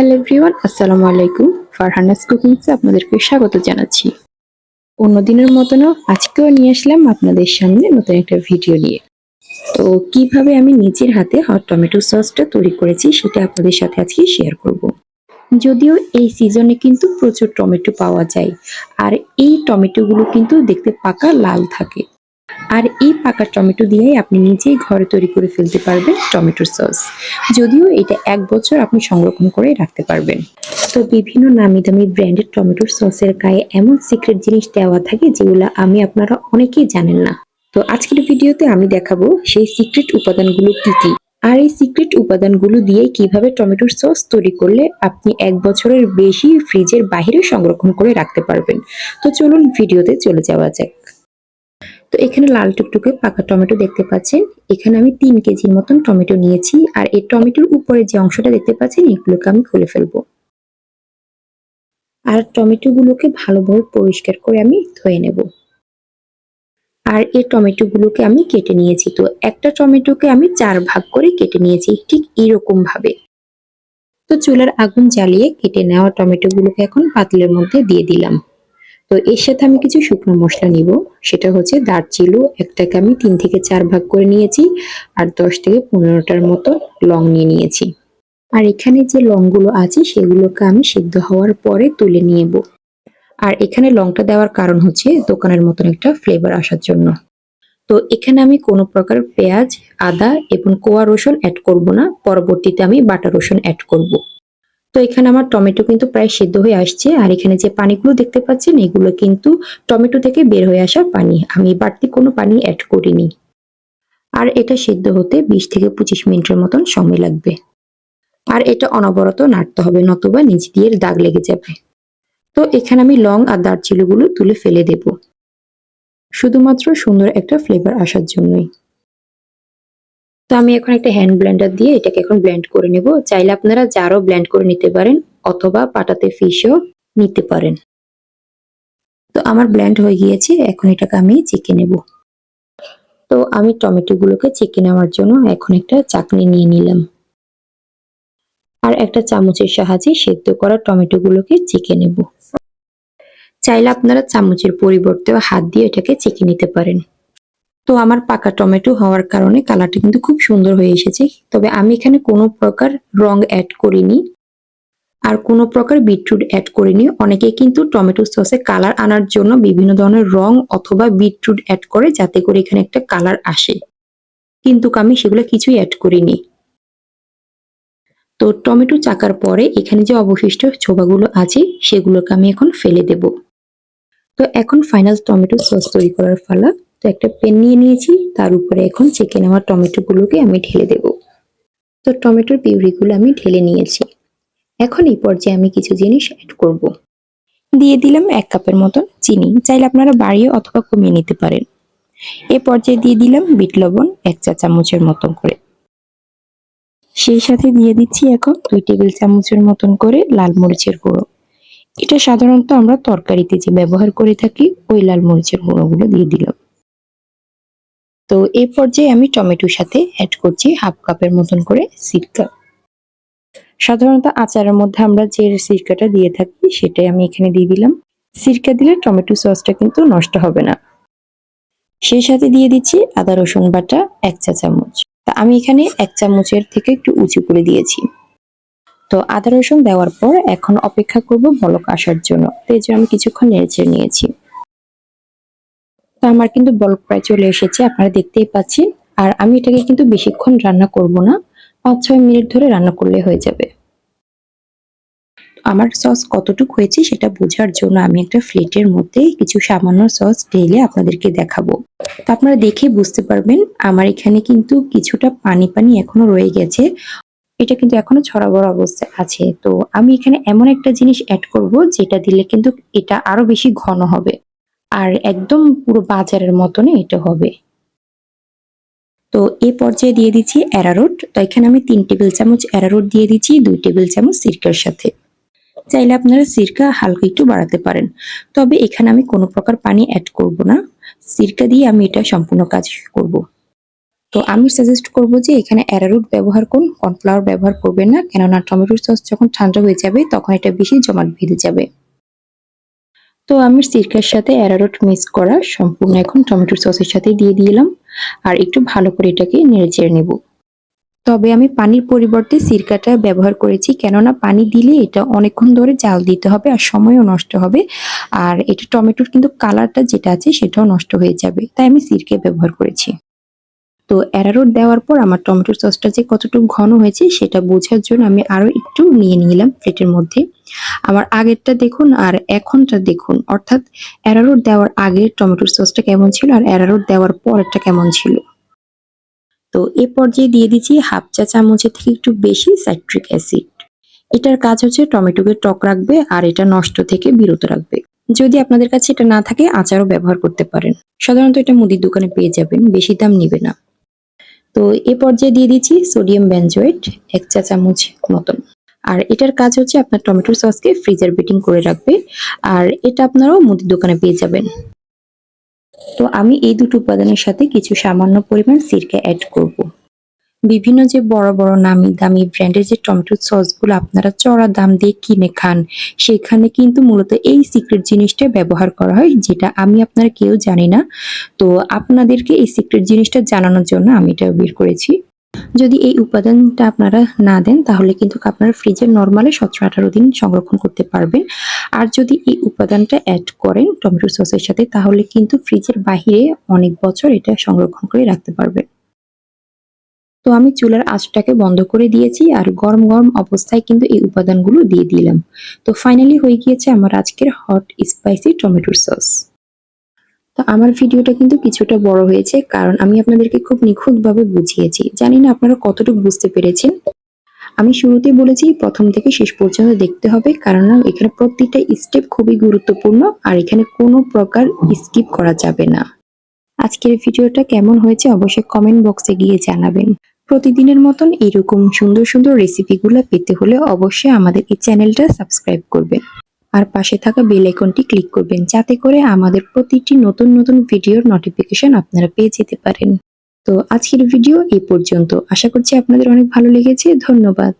Hello everyone, আসসালামু আলাইকুম। ফারহানাস কুকিংসে আপনাদেরকে স্বাগত জানাচ্ছি। অন্যদিনের মতনও আজকেও নিয়ে আসলাম আপনাদের সামনে নতুন একটা ভিডিও নিয়ে। তো কীভাবে আমি নিজের হাতে হট টমেটো সসটা তৈরি করেছি সেটা আপনাদের সাথে আজকে শেয়ার করব। যদিও এই সিজনে কিন্তু প্রচুর টমেটো পাওয়া যায়, আর এই টমেটোগুলো কিন্তু দেখতে পাকা লাল থাকে। আর এই পাকা টমেটো দিয়েই আপনি নিজেই ঘরে তৈরি করে ফেলতে পারবেন টমেটো সস। যদিও এটা এক বছর আপনি সংরক্ষণ করে রাখতে পারবেন। তো বিভিন্ন নামি দামি ব্র্যান্ডেড টমেটো সসের গায়ে এমন সিক্রেট জিনিস দেওয়া থাকে যেগুলো আমি আপনারা অনেকেই জানেন না। তো আজকের ভিডিওতে আমি দেখাবো সেই সিক্রেট উপাদানগুলো কি কি। আর এই সিক্রেট উপাদানগুলো দিয়ে কীভাবে টমেটোর সস তৈরি করলে আপনি এক বছরের বেশি ফ্রিজের বাইরে সংরক্ষণ করে রাখতে পারবেন। তো চলুন ভিডিওতে চলে যাওয়া যাক। তো এখানে লাল টুকটুকে পাকা টমেটো দেখতে পাচ্ছেন। এখানে আমি তিন কেজির মতন টমেটো নিয়েছি আর এই টমেটোর উপরে যে অংশটা দেখতে পাচ্ছেন, এগুলোকে আমি খুলে ফেলব। আর টমেটো গুলোকে ভালোভাবে পরিষ্কার করে আমি ধুয়ে নেব। আর এই টমেটো গুলোকে আমি কেটে নিয়েছি। তো একটা টমেটোকে আমি চার ভাগ করে কেটে নিয়েছি, ঠিক এরকম ভাবে। তো চুলার আগুন জ্বালিয়ে কেটে নেওয়া টমেটো গুলোকে এখন পাতলের মধ্যে দিয়ে দিলাম। তো এর সাথে আমি কিছু শুকনো মশলা নিব। সেটা হচ্ছে দারচিলু একটাকে আমি তিন থেকে চার ভাগ করে নিয়েছি আর দশ থেকে পনেরোটার মতো লং নিয়ে নিয়েছি। আর এখানে যে লংগুলো আছে সেগুলোকে আমি সিদ্ধ হওয়ার পরে তুলে নিয়েব। আর এখানে লংটা দেওয়ার কারণ হচ্ছে দোকানের মতন একটা ফ্লেভার আসার জন্য। তো এখানে আমি কোনো প্রকার পেঁয়াজ, আদা এবং কোয়া রসুন অ্যাড করব না। পরবর্তীতে আমি বাটা রসুন অ্যাড করব। তো এখানে আমার টমেটো কিন্তু প্রায় সিদ্ধ হয়ে আসছে। আর এখানে যে পানিগুলো দেখতে পাচ্ছেন, এগুলো কিন্তু টমেটো থেকে বের হয়ে আসা পানি। আমি বাড়তি কোনো পানি অ্যাড করিনি। আর এটা সিদ্ধ হতে বিশ থেকে পঁচিশ মিনিটের মতন সময় লাগবে। আর এটা অনবরত নাড়তে হবে, নতুবা নিচ দিয়ে দাগ লেগে যাবে। তো এখানে আমি লং আর দারচিনিগুলো তুলে ফেলে দেব। শুধুমাত্র সুন্দর একটা ফ্লেভার আসার জন্যই। তো আমি এখন একটা হ্যান্ড ব্লেন্ডার দিয়ে এটাকে এখন ব্লেন্ড করে নেব। চাইলে আপনারা জারও ব্লেন্ড করে নিতে পারেন অথবা পাটাতে ফিশও নিতে পারেন। তো আমার ব্লেন্ড হয়ে গিয়েছে, এখন এটাকে আমি চেকে নেব। তো আমি টমেটোগুলোকে চেকে নেওয়ার জন্য এখন একটা চাকনি নিয়ে নিলাম। আর একটা চামচের সাহায্যে সেদ্ধ করা টমেটোগুলোকে চেকে নেব। চাইলে আপনারা চামচের পরিবর্তে হাত দিয়ে এটাকে চেকে নিতে পারেন। তো আমার পাকা টমেটো হওয়ার কারণে কালারটা কিন্তু খুব সুন্দর হয়ে এসেছে। তবে আমি এখানে কোনো প্রকার রং অ্যাড করিনি আর কোনো প্রকার বিটরুট অ্যাড করিনি। অনেকে কিন্তু টমেটো সসে কালার আনার জন্য বিভিন্ন ধরনের রং অথবা বিটরুট অ্যাড করে যাতে করে এখানে একটা কালার আসে। কিন্তু আমি সেগুলো কিছুই অ্যাড করিনি। তো টমেটো চাকার পরে এখানে যে অবশিষ্ট ছোবাগুলো আছে, সেগুলোকে আমি এখন ফেলে দেব। তো এখন ফাইনাল টমেটো সস তৈরি করার ফালা তো একটা পেন নিয়ে নিয়েছি, তার উপরে এখন চেকে নেওয়া টমেটো গুলোকে আমি ঢেলে দেব। তো টমেটোর পিউরিগুলো আমি ঢেলে নিয়েছি। এখন এই পর্যায়ে আমি কিছু জিনিস অ্যাড করব। দিয়ে দিলাম এক কাপের মতন চিনি। চাইলে আপনারা বাড়িয়ে অথবা কমিয়ে নিতে পারেন। এ পর্যায়ে দিয়ে দিলাম বিট লবণ এক চা চামচের মতন করে। সেই সাথে দিয়ে দিচ্ছি এখন দুই টেবিল চামচের মতন করে লাল মরিচের গুঁড়ো। এটা সাধারণত আমরা তরকারিতে যে ব্যবহার করে থাকি, ওই লাল মরিচের গুঁড়োগুলো দিয়ে দিলাম। তো এই পর্যায়ে আমি টমেটোর সাথে অ্যাড করছি হাফ কাপের মতন করে সিরকা। সাধারণত আচারের মধ্যে আমরা যে সিরকাটা দিয়ে থাকি, সেটাই আমি এখানে দিয়ে দিলাম। সিরকা দিলে টমেটো সসটা কিন্তু নষ্ট হবে না। সেই সাথে দিয়ে দিচ্ছি আদা, রসুন বাটা, এক চা চামচ। তা আমি এখানে এক চামচের থেকে একটু উঁচু করে দিয়েছি। তো আদা, রসুন দেওয়ার পর এখন অপেক্ষা করব বলক আসার জন্য। তো এই জন্য আমি কিছুক্ষণ নেড়ে নিয়েছি। তো আমার কিন্তু বলক প্রায় চলে এসেছে, আপনারা দেখতেই পাচ্ছেন। আর আমি এটাকে কিন্তু বেশিক্ষণ রান্না করব না পাঁচ ছয় মিনিট ধরে রান্না করলে হয়ে যাবে। আমার সস কতটুকু হয়েছে সেটা বোঝার জন্য আমি একটা ফ্লেটের মধ্যে কিছু সামান্য সস ঢেলে আপনাদেরকে দেখাবো। তো আপনারা দেখে বুঝতে পারবেন, আমার এখানে কিন্তু কিছুটা পানি পানি এখনও রয়ে গেছে। এটা কিন্তু এখনও ছড়াবড় অবস্থায় আছে। তো আমি এখানে এমন একটা জিনিস অ্যাড করব, যেটা দিলে কিন্তু এটা আরও বেশি ঘন হবে। আর একদম পুরো বাজারের মতনই এটা হবে। তো এ পর্যায়ে দিয়ে দিচ্ছি অ্যারারুট তো এখানে আমি তিন টেবিল চামচ অ্যারারুট দিয়ে দিচ্ছি, দুই টেবিল চামচ সিরকার সাথে। চাইলে আপনারা সিরকা হালকা একটু বাড়াতে পারেন। তবে এখানে আমি কোনো প্রকার পানি অ্যাড করব না। সিরকা দিয়ে আমি এটা সম্পূর্ণ কাজ করব। তো আমি সাজেস্ট করব যে এখানে অ্যারারুট ব্যবহার করুন। কর্নফ্লাওয়ার ব্যবহার করবেন না। কেননা টমেটোর সস যখন ঠান্ডা হয়ে যাবে, তখন এটা বেশি জমাট বেঁধে যাবে। তো আমি সিরকার সাথে অ্যারারোট মিক্স করা সম্পূর্ণ এখন টমেটো সসের সাথে দিয়ে দিলাম। আর একটু ভালো করে এটাকে নেড়ে চেড়ে নেব। তবে আমি পানির পরিবর্তে সিরকাটা ব্যবহার করেছি, কেননা পানি দিলে এটা অনেকক্ষণ ধরে জাল দিতে হবে আর সময়ও নষ্ট হবে। আর এটা টমেটোর কিন্তু কালারটা যেটা আছে সেটাও নষ্ট হয়ে যাবে, তাই আমি সিরকে ব্যবহার করেছি। তো অ্যারারুট দেওয়ার পর আমার টমেটোর সসটা যে কতটুকু ঘন হয়েছে সেটা বোঝার জন্য আমি আরও একটু নিয়ে নিলাম প্লেটের মধ্যে। আমার আগেরটা দেখুন আর এখনটা দেখুন। অর্থাৎ অ্যারারুট দেওয়ার আগের টমেটোর সসটা কেমন ছিল আর অ্যারারুট দেওয়ার পরেরটা কেমন ছিল। তো এ পর্যায়ে দিয়ে দিচ্ছি হাফ চা চামচের থেকে একটু বেশি সাইট্রিক অ্যাসিড। এটার কাজ হচ্ছে টমেটোকে টক রাখবে আর এটা নষ্ট থেকে বিরত রাখবে। যদি আপনাদের কাছে এটা না থাকে, আচারও ব্যবহার করতে পারেন। সাধারণত এটা মুদির দোকানে পেয়ে যাবেন, বেশি দাম নিবে না। তো এ পর্যায়ে দিয়ে দিচ্ছি সোডিয়াম বেনজোয়েট এক চা চামচ মতন। আর এটার কাজ হচ্ছে আপনার টমেটোর সসকে ফ্রিজার বেটিং করে রাখবে। আর এটা আপনারাও মুদির দোকানে পেয়ে যাবেন। তো আমি এই দুটো উপাদানের সাথে কিছু সামান্য পরিমাণ সিরকা অ্যাড করব। বিভিন্ন যে বড় বড় নামি দামি ব্র্যান্ডের যে টমেটো সসগুলো আপনারা চড়া দাম দিয়ে কিনে খান, সেখানে কিন্তু মূলত এই সিক্রেট জিনিসটা ব্যবহার করা হয়, যেটা আমি আপনারা কেউ জানি না। তো আপনাদেরকে এই সিক্রেট জিনিসটা জানানোর জন্য আমি এটা বের করেছি। যদি এই উপাদানটা আপনারা না দেন, তাহলে কিন্তু আপনারা ফ্রিজে নর্মালে সতেরো আঠারো দিন সংরক্ষণ করতে পারবেন। আর যদি এই উপাদানটা অ্যাড করেন টমেটো সসের সাথে, তাহলে কিন্তু ফ্রিজের বাহিরে অনেক বছর এটা সংরক্ষণ করে রাখতে পারবেন। তো আমি চুলার আঁচটাকে বন্ধ করে দিয়েছি আর গরম গরম অবস্থায় কিন্তু এই উপাদানগুলো দিয়ে দিলাম। তো ফাইনালি হয়ে গিয়েছে আমার আজকের হট স্পাইসি টমেটোর সস তো আমার ভিডিওটা কিন্তু কিছুটা বড় হয়েছে কারণ আমি আপনাদেরকে খুব নিখুঁতভাবে বুঝিয়েছি। জানি না আপনারা কতটুকু বুঝতে পেরেছেন। আমি শুরুতেই বলেছি, প্রথম থেকে শেষ পর্যন্ত দেখতে হবে কারণ এখানে প্রত্যেকটা স্টেপ খুবই গুরুত্বপূর্ণ আর এখানে কোনো প্রকার স্কিপ করা যাবে না। আজকের ভিডিওটা কেমন হয়েছে অবশ্যই কমেন্ট বক্সে গিয়ে জানাবেন। প্রতিদিনের মতন এরকম সুন্দর সুন্দর রেসিপিগুলো পেতে হলে অবশ্যই আমাদের এই চ্যানেলটা সাবস্ক্রাইব করবেন। আর পাশে থাকা বেল আইকনটি ক্লিক করবেন, যাতে করে আমাদের প্রতিটি নতুন নতুন ভিডিওর নোটিফিকেশন আপনারা পেয়ে যেতে পারেন। তো আজকের ভিডিও এই পর্যন্ত। আশা করছি আপনাদের অনেক ভালো লেগেছে। ধন্যবাদ।